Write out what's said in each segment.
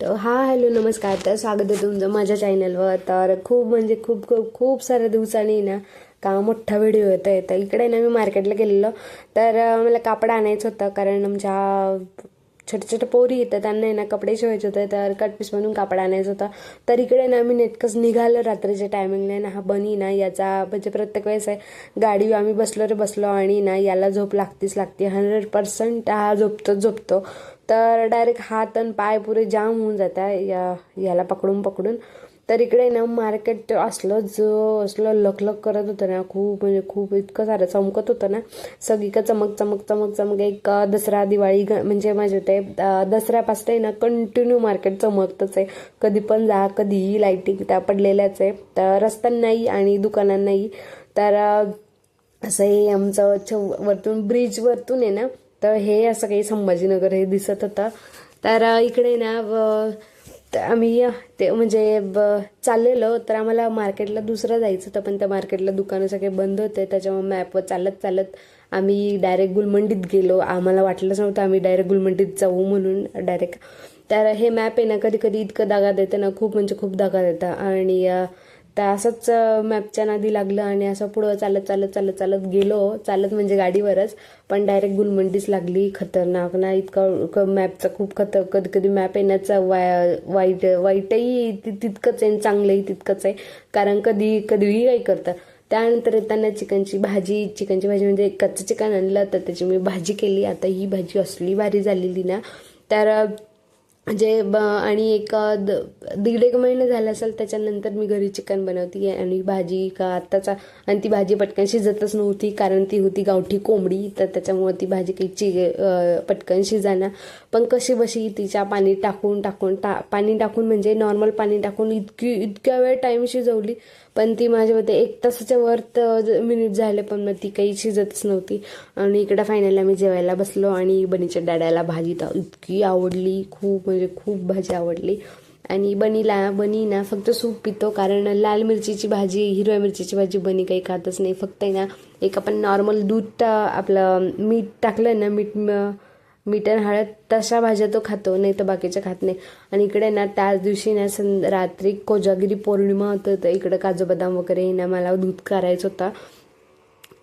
तर हा हॅलो नमस्कार. तर स्वागत आहे तुमचं माझ्या चॅनलवर तर खूप म्हणजे खूप खूप खूप साऱ्या दिवसांनी ना का मोठा व्हिडिओ येतो आहे तर इकडे ना मी मार्केटला गेलेलो. तर मला कापड आणायचं होतं. कारण आमच्या छोटे छोटे पोरी येतात त्यांना आहे ना कपडे शिवायचे होते. तर कटपीस म्हणून कापड आणायचं होतं. तर इकडे ना आम्ही नेटकंच निघालं रात्रीच्या टायमिंगला ना. हा बनी ना याचा म्हणजे प्रत्येक वेळेस आहे गाडी आम्ही बसलो रे बसलो. आणि ना याला झोप लागतीच लागते. हंड्रेड पर्सेंट हा झोपतो झोपतो. तर डायरेक्ट हात आणि पाय पुरे जाम होऊन जातात या याला पकडून पकडून. तर इकडे ना मार्केट असलं जो असलं लखलख करत होतं ना खूप म्हणजे खूप इतकं सारं चमकत होतं ना. सगळीकडे चमक चमक चमक चमक. एक दसरा दिवाळी ग- म्हणजे माझे ते दसऱ्यापासून आहे ना कंटिन्यू मार्केट चमकतच आहे. कधी पण जा कधीही लाईटिंग त्या पडलेल्याच आहे. तर रस्त्यांनाही आणि दुकानांनाही तर असं हे आमचं वरतून ब्रिज वरतून आहे ना तर हे असं काही संभाजीनगर हे दिसत होतं. तर इकडे ना तर आम्ही ते म्हणजे ब- चाललेलो. तर आम्हाला मार्केटला दुसरं जायचं होतं पण त्या मार्केटला दुकानं सगळे बंद होते. त्याच्यामुळे मॅपवर चालत चालत आम्ही डायरेक्ट गुलमंडीत गेलो. आम्हाला वाटलंच नव्हतं आम्ही डायरेक्ट गुलमंडीत जाऊ म्हणून डायरेक्ट तर हे मॅप आहे ना कधी कधी इतकं दगा देतं ना खूप म्हणजे खूप दगा देतं आणि तर असंच मॅपच्या नादी लागलं आणि असं पुढं चालत चालत चालत चालत गेलो. चालत म्हणजे गाडीवरच. पण डायरेक्ट गुलमंडीच लागली. खतरनाक. ना इतकं मॅपचा खूप खतर कधी कधी मॅप येण्याचा वाय वाईट वाईटही तितकंच आहे आणि चांगलंही तितकंच आहे. कारण कधी कधीही काही करतं. त्यानंतर येताना चिकनची भाजी चिकनची भाजी म्हणजे कच्चं चिकन आणलं तर त्याची मी भाजी केली. आता ही भाजी असली भारी झालेली ना. तर जे ब आणि एक द दीड एक महिने झाले असेल त्याच्यानंतर मी घरी चिकन बनवती आणि भाजी का आत्ताचा आणि ती भाजी पटकन शिजतच नव्हती कारण ती होती गावठी कोंबडी तर त्याच्यामुळे ती भाजी काही चि पटकन शिजाना. पण कशी बशी तिच्या पाणी टाकून टाकून टा पाणी टाकून म्हणजे नॉर्मल पाणी टाकून इतकी इतक्या वेळ टाईम शिजवली पण ती माझ्या मते एक तासाच्या वर मिनिट झाले पण मग ती काही शिजतच नव्हती. आणि इकडे फायनली आम्ही जेवायला बसलो आणि बनीच्या डॅड्याला भाजी तर इतकी आवडली खूप म्हणजे खूप भाजी आवडली. आणि बनीला बनी ना फक्त सूप पितो कारण लाल मिरचीची भाजी हिरव्या मिरचीची भाजी बनी काही खातच नाही. फक्त आहे ना एक आपण नॉर्मल दूध टा- आपलं मीठ टाकलं ना मीठ मीठ आणि हळद तशा भाज्या तो खातो नाही तर बाकीच्या खात नाही. आणि इकडे ना त्याच दिवशी ना सं रात्री कोजागिरी पौर्णिमा होतं तर इकडं काजू बदाम वगैरे ना मला दूध करायचं होता.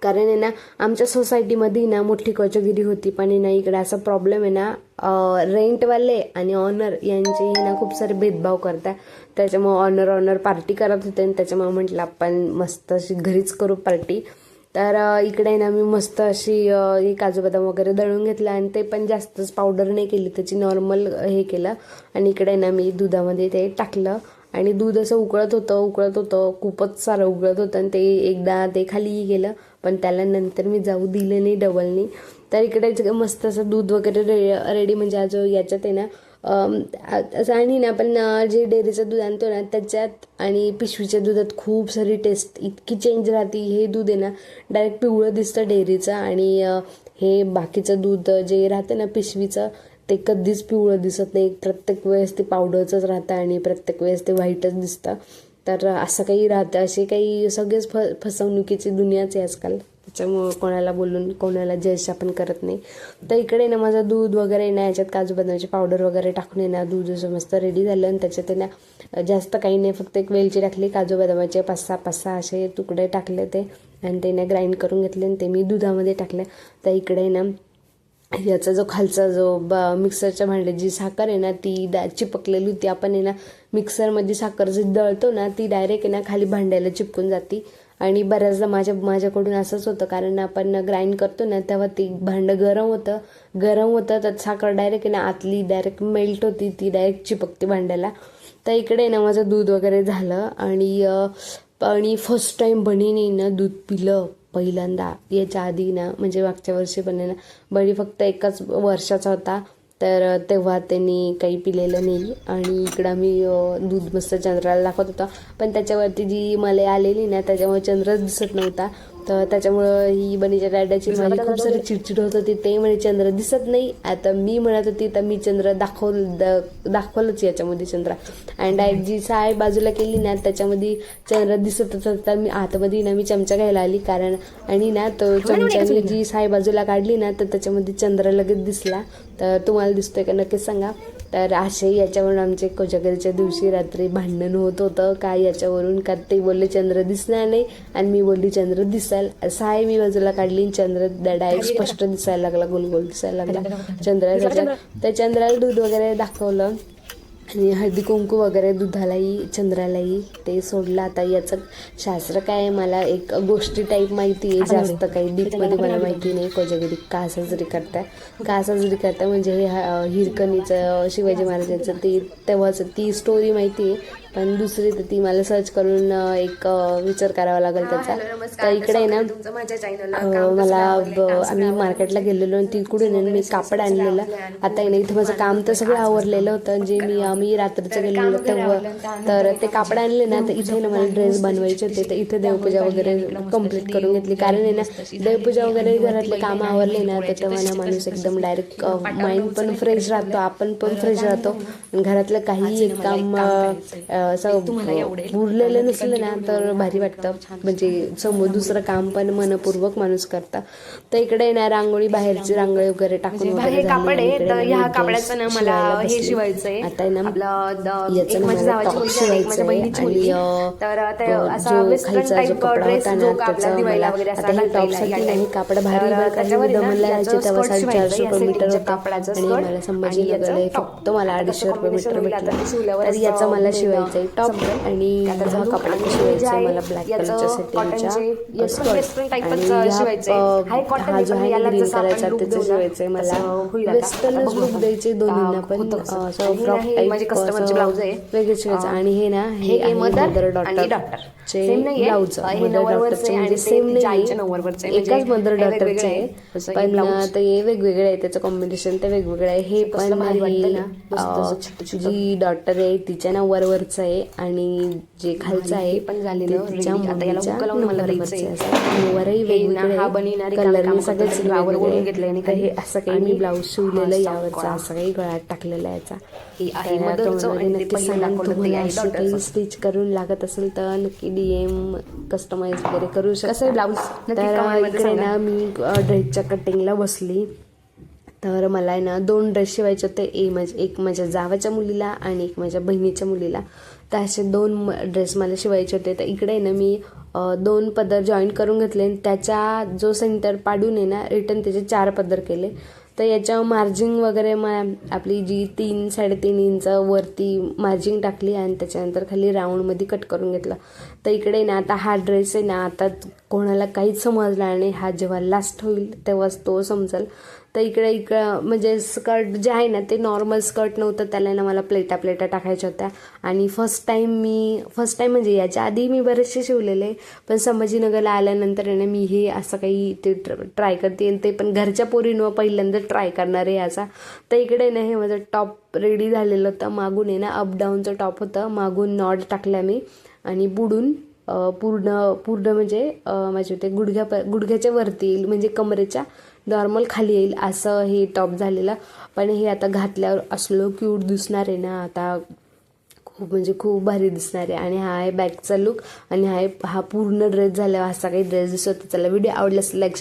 कारण आहे ना आमच्या सोसायटीमध्ये ना मोठी कोचगिरी होती. पण आहे ना इकडे असा प्रॉब्लेम आहे ना रेंटवाले आणि ऑनर यांचे ना खूप सारे भेदभाव करतात. त्याच्यामुळे ऑनर ऑनर पार्टी करत होते आणि त्याच्यामुळे म्हटलं आपण मस्त अशी घरीच करू पार्टी. तर इकडे ना मी मस्त अशी हे काजू बदाम वगैरे दळून घेतलं आणि ते पण जास्तच पावडर नाही केली त्याची नॉर्मल हे केलं. आणि इकडे ना मी दुधामध्ये ते टाकलं. आणि दूध असं उकळत होतं उकळत होतं खूपच सारं उकळत होतं आणि ते एकदा ते खाली गेलं. पण त्याला नंतर मी जाऊ दिलं नाही डबलनी तर इकडे मस्त असं दूध वगैरे रे रेडी म्हणजे आज याच्यात आहे ना आणि ना आपण जे डेअरीचं दूध आणतो ना त्याच्यात आणि पिशवीच्या दुधात खूप सारी टेस्ट इतकी चेंज राहते हे दूध आहे ना डायरेक्ट पिवळं दिसतं डेअरीचं आणि हे बाकीचं दूध जे राहतं ना पिशवीचं ते कधीच पिवळं दिसत नाही. प्रत्येक वेळेस ते पावडरचंच राहतं आणि प्रत्येक वेळेस ते व्हाईटच दिसतं. तर असं काही राहतं असे काही सगळेच फ फसवणुकीची दुनियाच आहे आजकाल. त्याच्यामुळं कोणाला बोलून कोणाला जज आपण करत नाही. तर इकडे ना माझं दूध वगैरे ना याच्यात काजू बदामची पावडर वगैरे टाकून येणार ना दूध असं मस्त रेडी झालं आणि त्याच्यात ना जास्त काही नाही फक्त एक वेलची टाकली काजू बदामाचे पाच सहा पाच सहा असे तुकडे टाकले ते आणि ते ना ग्राइंड करून घेतले आणि ते मी दुधामध्ये टाकले. तर इकडे ना याचा जो खालचा जो ब मिक्सरच्या भांड्यात जी साखर आहे ना ती दा चिपकलेली होती. आपण आहे ना मिक्सरमध्ये साखर जी दळतो ना ती डायरेक्ट आहे ना खाली भांड्याला चिपकून जाती. आणि बऱ्याचदा माझ्या माझ्याकडून असंच होतं. कारण आपण ग्राइंड करतो ना तेव्हा ती भांडं गरम होतं. गरम होतं तर साखर डायरेक्ट आहे ना आतली डायरेक्ट मेल्ट होती ती डायरेक्ट चिपकते भांड्याला. तर इकडे ना माझं दूध वगैरे झालं आणि आणि फर्स्ट टाईम बहिणीने ना दूध पिलं पहिल्यांदा. याच्या आधी ना म्हणजे मागच्या वर्षी पण ना बळी फक्त एकाच वर्षाचा होता. तर तेव्हा त्यांनी काही पिलेलं नाही आणि इकडं आम्ही दूध मस्त चंद्राला दाखवत होता. पण त्याच्यावरती जी मला आलेली ना त्याच्यामुळे चंद्रच दिसत नव्हता. तर त्याच्यामुळं ही बनीच्या डॅडाची माझी खूप सारी चिडचिड होत होती. ते म्हणे चंद्र दिसत नाही. आता मी म्हणत होती तर मी चंद्र दाखव द- दाखवलंच याच्यामध्ये चंद्र आणि डायरेक्ट जी साय बाजूला केली ना त्याच्यामध्ये चंद्र दिसतच होता मी आतमध्ये ना मी चमचा घ्यायला आली. कारण आणि ना तो चमच्याने जी साय बाजूला काढली ना तर त्याच्यामध्ये चंद्र लगेच दिसला. तर तुम्हाला दिसतोय का नक्कीच सांगा. तर असे याच्यावरून आमचे कोजागरीच्या दिवशी रात्री भांडण होत होतं. काय याच्यावरून? का ते बोलले चंद्र दिसणार नाही आणि मी बोलली चंद्र दिसाल. असं आहे मी बाजूला काढली चंद्र डायरेक्ट स्पष्ट दिसायला लागला गोल गोल दिसायला लागला चंद्र. त्या चंद्राला दूध वगैरे दाखवलं. आणि हळदी कुंकू वगैरे दुधालाही चंद्रालाही ते सोडलं. आता याचं शास्त्र काय आहे मला एक गोष्टी टाईप माहिती आहे जास्त काही डीपमध्ये मला माहिती नाही कोजागिरी का साजरी करताय? का साजरी करताय? म्हणजे हे हिरकणीचं शिवाजी महाराजांचं ते तेव्हाच ती स्टोरी माहिती आहे. पण दुसरी तर ती मला सर्च करून एक विचार करावा लागेल त्याचा. तर इकडे आहे ना अं, मला आम्ही मार्केटला गेलेलो आणि तिकडून मी कापड आणलेलं. आता आहे ना इथं माझं काम तर सगळं आवरलेलं होतं जे मी आम्ही रात्रीचं गेलेलो तेव्हा. तर ते कापड आणले ना तर इथे ना मला ड्रेस बनवायचे होते. तर इथे देवपूजा वगैरे कंप्लीट करून घेतली. कारण आहे ना देवपूजा वगैरे घरातले काम आवरले ना त्याच्यामुळे ना माणूस एकदम डायरेक्ट माइंड पण फ्रेश राहतो आपण पण फ्रेश राहतो. घरातलं काही एक काम असं उरलेलं नसलं ना तर भारी वाटतं. म्हणजे समोर दुसरं काम पण मनपूर्वक माणूस करता. तर इकडे ना रांगोळी बाहेरची रांगोळी. वगैरे टाकून हे कापड. आहे तर ना ह्या कापडाचं ना मला हे. शिवायचंय. आता ना कपडा हे भारी शिवायचं, रुपये मीटर होता आणि मला संभाजीनगरला. फक्त मला अडीचशे रुपये मीटर भेटलं तर याचं मला ते शिवायचंय टॉप. आणि हे शिवायचंय आहे, मला ब्लॅक कलरच्या सेटिंगच्या हा जो आहे ग्रीन कलरचा त्याचं शिवायचंय मला. वेस्टर्नच लुक द्यायचे. दोन्हींना पण असं हे फ्रॉक टाईप माझे. वेगळे शिवायचं आणि हे ना हे मदर डॉटर. चे. ब्लाऊज हे मदर डॉटरचे म्हणजे सेम नाही नवरवरचे. एकाच म्हणजे मदर डॉटरचे आहे. पण. ते वेगवेगळे आहे त्याचं कॉम्बिनेशन ते वेगवेगळं आहे हे पण. जी डॉटर आहे तिच्या ना वरवरचं आहे आणि जे खालचं आहे पण झालेलं ते तिच्या ready. आता याला मुलीच्या हुक्का लावून मला नंबरवरचं द्यायचंय. आहे. असं नऊवारही हे ना, वेगवेगळे हा सगळेच वेगवेगळे घेतलंय आणि हे असं काही मी ब्लाऊज शिवलेलं यावरचा असं काही गळ्यात टाकलेला याचा नक्की सांगा तुम्हाला अशी काही. स्टिच करून लागत असेल तर नक्की डीएम कस्टमाइज वगैरे करू शकता? नक्की तर इकडे. ना मी ड्रेसच्या कटिंगला बसली तर मला आहे ना दोन ड्रेस शिवायचे होते. ए माझ्या एक माझ्या जावाच्या मुलीला आणि एक माझ्या बहिणीच्या मुलीला. तर असे दोन ड्रेस मला शिवायचे होते. तर इकडे आहे ना मी दोन पदर जॉईन करून घेतले आणि त्याच्या जो सेंटर पाडून आहे ना रिटर्न त्याचे चार पदर केले. तर याच्या मार्जिंग वगैरे मग आपली जी तीन साडेतीन इंच वरती मार्जिंग टाकली आणि त्याच्यानंतर खाली राऊंडमध्ये कट करून घेतलं. तर इकडे ना आता हा ड्रेस आहे ना आता कोणाला काहीच समजला नाही. हा जेव्हा लास्ट होईल तेव्हाच तो समजेल. तर इकडे इकडं म्हणजे स्कर्ट जे आहे ना ते नॉर्मल स्कर्ट नव्हतं. त्याला ना मला प्लेटा प्लेटा टाकायच्या होत्या. आणि फर्स्ट टाईम मी फर्स्ट टाईम म्हणजे याच्या आधी मी बरेचसे शिवलेले. पण संभाजीनगरला आल्यानंतर आहे ना मी हे असं काही ते ट्राय करते. आणि ते पण घरच्या पोरींवर पहिल्यांदा ट्राय करणार आहे याचा. तर इकडे ना हे माझं टॉप रेडी झालेलं होतं. मागून आहे ना अप डाऊनचं टॉप होतं. मागून नॉड टाकल्या मी. आणि बुडून पूर्ण पूर्ण म्हणजे माझ्या माझे ते गुडघ्या गुडघ्याच्या वरती येईल म्हणजे कमरेच्या नॉर्मल खाली येईल असं हे टॉप झालेलं. पण हे आता घातल्यावर असलो क्यूट दिसणार आहे ना आता खूप म्हणजे खूप भारी दिसणार आहे. आणि हा आहे बॅकचा लुक आणि हा आहे हा पूर्ण ड्रेस झाला असा काही ड्रेस दिसतो त्याला व्हिडिओ आवडला असेल लाईक